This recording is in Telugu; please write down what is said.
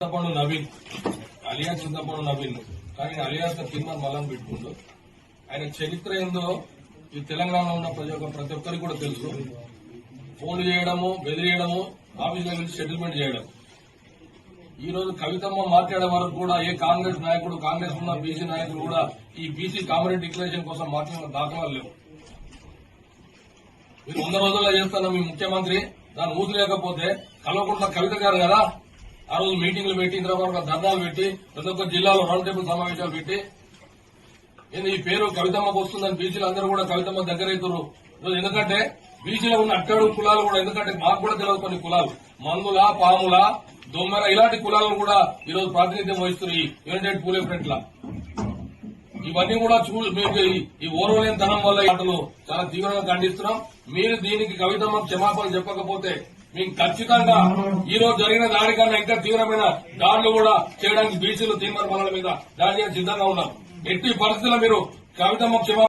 చింతపండు నవీన్. అలియా చింతపండు నవీన్. కానీ అలియాస్ తిరుమల మలం పెట్టుకుంటూ ఆయన చరిత్ర ఏందో ఈ తెలంగాణలో ఉన్న ప్రతి ఒక్క ప్రతి ఒక్కరికి కూడా తెలుసు. ఫోన్ చేయడము బెదిరియడము ఆఫీసులో వెళ్ళి సెటిల్మెంట్ చేయడం. ఈ రోజు కవితమ్మ మాట్లాడే వరకు కూడా ఏ కాంగ్రెస్ నాయకుడు కాంగ్రెస్ ఉన్న బీసీ నాయకులు కూడా ఈ బీసీ కామన్ డిక్లరేషన్ కోసం మాట్లాడిన దాఖలాలు లేవు. మీరు వంద రోజుల్లో చేస్తున్న మీ ముఖ్యమంత్రి దాన్ని ఊసి లేకపోతే కలవకుండా కవిత గారు కదా? ఆ రోజు మీటింగ్లు పెట్టి ఇంద్రబాబు ధర్నాలు పెట్టి ప్రతి ఒక్క జిల్లాలో రౌండ్ టేబుల్ సమావేశాలు పెట్టి నేను ఈ పేరు కవితమ్మకు వస్తుందని బీసీలు అందరూ కూడా కవితమ్మ దగ్గర అవుతున్నారు ఎందుకంటే బీసీలో ఉన్న అట్టడు కులాలు కూడా ఎందుకంటే మాకు కూడా తెలియదు కొన్ని కులాలు. మందుల పాముల దొమ్మర ఇలాంటి కులాలను కూడా ఈ రోజు ప్రాతినిధ్యం వహిస్తున్నారు ఈ యునైటెడ్ పూలే ఫ్రంట్ లా ఇవన్నీ కూడా చూ మీకు ఈ- ఈ ఓర్వలేని ధనం వల్ల ఈ ఆటలు చాలా తీవ్రంగా ఖండిస్తున్నాం. మీరు దీనికి కవితమ్మ క్షమాపణ చెప్పకపోతే మేము ఖచ్చితంగా ఈ రోజు జరిగిన దాడికన్నా ఇంకా తీవ్రమైన దాడులు కూడా చేయడానికి బీసీలు తీర్మాన పనుల మీద దాడి సిద్ధంగా ఉన్నారు ఎట్టి పరిస్థితుల్లో మీరు కవితమ్మ క్షమాపణ